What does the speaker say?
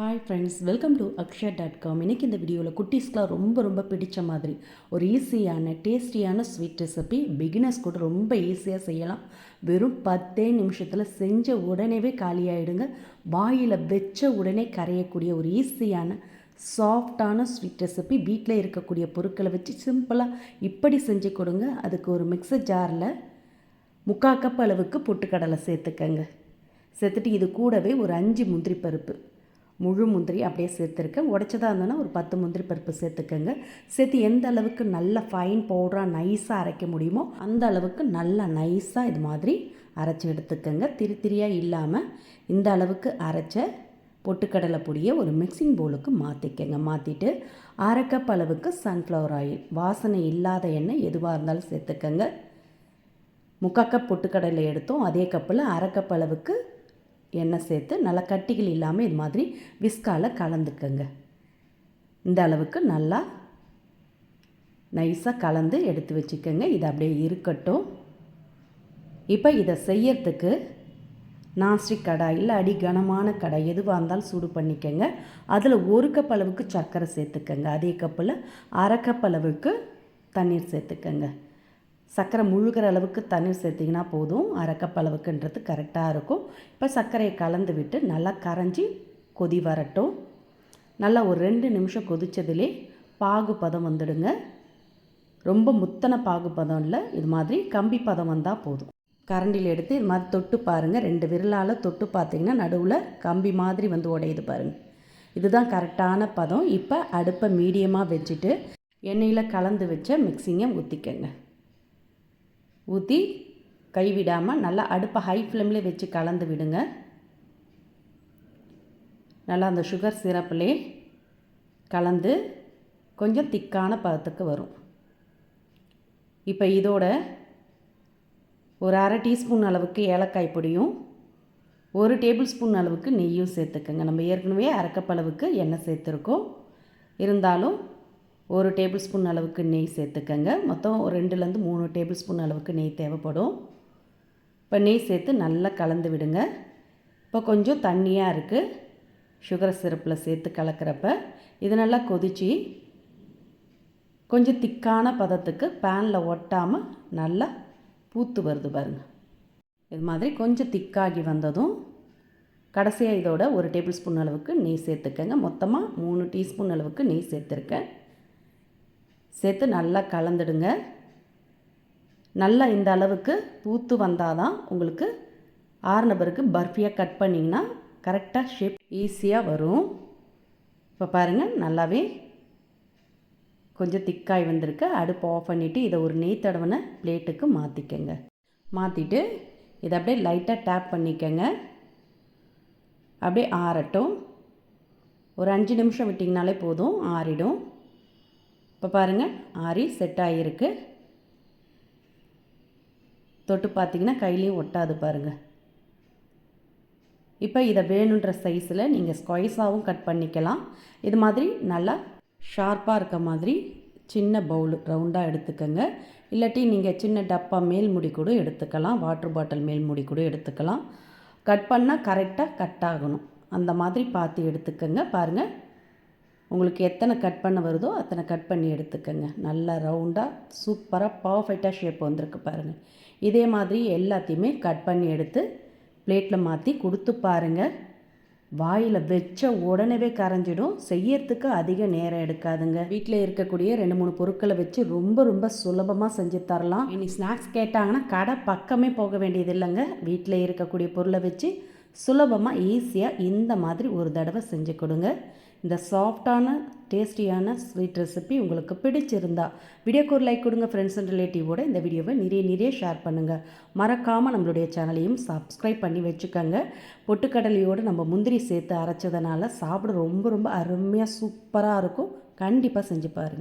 Hi friends welcome to Akshaya dot com இன்றைக்கி இந்த வீடியோவில் குட்டீஸ்க்கெலாம் ரொம்ப ரொம்ப பிடிச்ச மாதிரி ஒரு ஈஸியான டேஸ்டியான ஸ்வீட் ரெசிபி பிகினர்ஸ் கூட ரொம்ப ஈஸியாக செய்யலாம். வெறும் பத்தே நிமிஷத்தில் செஞ்ச உடனேவே காலியாகிடுங்க வாயில் வச்ச உடனே கரையக்கூடிய ஒரு ஈஸியான சாஃப்டான ஸ்வீட் ரெசிபி வீட்டில் இருக்கக்கூடிய பொருட்களை வச்சு சிம்பிளாக இப்படி செஞ்சு கொடுங்க. அதுக்கு ஒரு மிக்சர் ஜாரில் முக்கால் கப் அளவுக்கு பொட்டுக்கடலை சேர்த்துக்கங்க. சேர்த்துட்டு இது கூடவே ஒரு அஞ்சு முந்திரி பருப்பு. முழு முந்திரி அப்படியே சேர்த்துருக்கேன். உடச்சதாக இருந்தோன்னா ஒரு பத்து முந்திரி பருப்பு சேர்த்துக்கோங்க. சேர்த்து எந்த அளவுக்கு நல்ல ஃபைன் பவுடராக நைஸாக அரைக்க முடியுமோ அந்த அளவுக்கு நல்லா நைஸாக இது மாதிரி அரைச்சி எடுத்துக்கோங்க. திரி திரியாக இல்லாமல் இந்த அளவுக்கு அரைச்ச பொட்டுக்கடலை பொடியை ஒரு மிக்சிங் பவுலுக்கு மாற்றிக்கங்க மாற்றிட்டு அரை கப் அளவுக்கு சன்ஃப்ளவர் ஆயில் வாசனை இல்லாத எண்ணெய் எதுவாக இருந்தாலும் சேர்த்துக்கங்க. முக்கால் கப் பொட்டுக்கடலை எடுத்தோம். அதே கப்பில் அரை கப் அளவுக்கு எண்ணெய் சேர்த்து நல்லா கட்டிகள் இல்லாமல் இது மாதிரி விஸ்கால கலந்துக்கங்க. இந்த அளவுக்கு நல்லா நைஸாக கலந்து எடுத்து வச்சுக்கோங்க. இது அப்படியே இருக்கட்டும். இப்போ இதை செய்யறதுக்கு நாஸ்டிக் கடாய் இல்லை அடி கனமான கடாய் எதுவாக இருந்தாலும் சூடு பண்ணிக்கோங்க. அதில் ஒரு கப் அளவுக்கு சர்க்கரை சேர்த்துக்கங்க. அதே கப்பில் அரை கப் அளவுக்கு தண்ணீர் சேர்த்துக்கங்க. சர்க்கரை முழுகிற அளவுக்கு தண்ணீர் சேர்த்திங்கன்னா போதும். அரை அளவுக்குன்றது கரெக்டாக இருக்கும். இப்போ சர்க்கரையை கலந்து விட்டு நல்லா கரைஞ்சி கொதி வரட்டும். நல்லா ஒரு ரெண்டு நிமிஷம் கொதித்ததுலே பாகு பதம் வந்துடுங்க. ரொம்ப முத்தன பாகு பதம் இல்லை இது மாதிரி கம்பி பதம் வந்தால் போதும். கரண்டியில் எடுத்து இது மாதிரி தொட்டு பாருங்கள் ரெண்டு விரலால் தொட்டு பார்த்தீங்கன்னா நடுவில் கம்பி மாதிரி வந்து உடையுது பாருங்கள் இதுதான் கரெக்டான பதம். இப்போ அடுப்பை மீடியமாக வச்சுட்டு எண்ணெயில் கலந்து வச்ச மிக்சிங்கை ஊற்றிக்கங்க ஊற்றி கைவிடாமல் நல்லா அடுப்பை ஹை ஃப்ளேமில் வச்சு கலந்து விடுங்க. நல்லா அந்த சுகர் சிரப்பிலே கலந்து கொஞ்சம் திக்கான பதத்துக்கு வரும். இப்போ இதோட ஒரு அரை டீஸ்பூன் அளவுக்கு ஏலக்காய் பொடியும் ஒரு டேபிள் ஸ்பூன் அளவுக்கு நெய்யும் சேர்த்துக்கோங்க. நம்ம ஏற்கனவே அரைக்கப்பளவுக்கு எண்ணெய் சேர்த்துருக்கோம். இருந்தாலும் ஒரு டேபிள் ஸ்பூன் அளவுக்கு நெய் சேர்த்துக்கங்க. மொத்தம் ஒரு ரெண்டுலேருந்து மூணு டேபிள் ஸ்பூன் அளவுக்கு நெய் தேவைப்படும். இப்போ நெய் சேர்த்து நல்லா கலந்து விடுங்க. இப்போ கொஞ்சம் தண்ணியாக இருக்குது சுகர் சிரப்பில் சேர்த்து கலக்கிறப்ப இது நல்லா கொதித்து கொஞ்சம் திக்கான பதத்துக்கு பேனில் ஒட்டாமல் நல்லா பூத்து வருது பாருங்கள் இது மாதிரி கொஞ்சம் திக்காகி வந்ததும் கடைசியாக இதோட ஒரு டேபிள் ஸ்பூன் அளவுக்கு நெய் சேர்த்துக்கங்க. மொத்தமாக மூணு டீஸ்பூன் அளவுக்கு நெய் சேர்த்துருக்கேன். சேர்த்து நல்லா கலந்துடுங்க. நல்லா இந்த அளவுக்கு பூத்து வந்தால் தான் உங்களுக்கு ஆறின பிறகு பர்ஃபியாக கட் பண்ணிங்கன்னா கரெக்டாக ஷேப் ஈஸியாக வரும். இப்போ பாருங்கள் நல்லாவே கொஞ்சம் திக்காய் வந்திருக்கு. அடுப்பு ஆஃப் பண்ணிவிட்டு இதை ஒரு நெய் தடவனை பிளேட்டுக்கு மாற்றிக்கங்க மாற்றிட்டு இதை அப்படியே லைட்டாக டேப் பண்ணிக்கங்க. அப்படியே ஆறட்டும். ஒரு அஞ்சு நிமிஷம் விட்டிங்கனாலே போதும் ஆறிடும். இப்போ பாருங்கள் ஆரி செட் ஆகியிருக்கு தொட்டு பார்த்தீங்கன்னா கையிலையும் ஒட்டாது பாருங்கள் இப்போ இதை வேணுன்ற சைஸில் நீங்கள் ஸ்கொய்ஸாகவும் கட் பண்ணிக்கலாம். இது மாதிரி நல்லா ஷார்ப்பாக இருக்க மாதிரி சின்ன பவுல் ரவுண்டாக எடுத்துக்கோங்க. இல்லாட்டி நீங்கள் சின்ன டப்பா மேல் முடி கூட எடுத்துக்கலாம். வாட்ரு பாட்டில் மேல் முடி கூட எடுத்துக்கலாம். கட் பண்ணால் கரெக்டாக கட் ஆகணும். அந்த மாதிரி பார்த்து எடுத்துக்கோங்க. பாருங்கள் உங்களுக்கு எத்தனை கட் பண்ண வருதோ அத்தனை கட் பண்ணி எடுத்துக்கோங்க. நல்லா ரவுண்டாக சூப்பராக பர்ஃபெக்டாக ஷேப் வந்திருக்கு பாருங்கள் இதே மாதிரி எல்லாத்தையுமே கட் பண்ணி எடுத்து பிளேட்டில் மாற்றி கொடுத்து பாருங்கள் வாயில் வச்ச உடனே கரைஞ்சிடும். செய்யறதுக்கு அதிக நேரம் எடுக்காதுங்க. வீட்டில் இருக்கக்கூடிய ரெண்டு மூணு பொருட்களை வச்சு ரொம்ப ரொம்ப சுலபமாக செஞ்சு தரலாம். இனி ஸ்நாக்ஸ் கேட்டாங்கன்னா கடை பக்கமே போக வேண்டியது இல்லைங்க. வீட்டில் இருக்கக்கூடிய பொருளை வச்சு சுலபமாக ஈஸியாக இந்த மாதிரி ஒரு தடவை செஞ்சு கொடுங்க. இந்த சாஃப்டான டேஸ்டியான ஸ்வீட் ரெசிபி உங்களுக்கு பிடிச்சிருந்தா வீடியோக்கு ஒரு லைக் கொடுங்க ஃப்ரெண்ட்ஸ் அண்ட் ரிலேட்டிவோட இந்த வீடியோவை நிறைய நிறைய ஷேர் பண்ணுங்கள் மறக்காமல் நம்மளுடைய சேனலையும் சப்ஸ்கிரைப் பண்ணி வச்சுக்கோங்க. பொட்டுக்கடலையோடு நம்ம முந்திரி சேர்த்து அரைச்சதுனால சாப்பிட ரொம்ப ரொம்ப அருமையாக சூப்பராக இருக்கும். கண்டிப்பாக செஞ்சு பாருங்கள்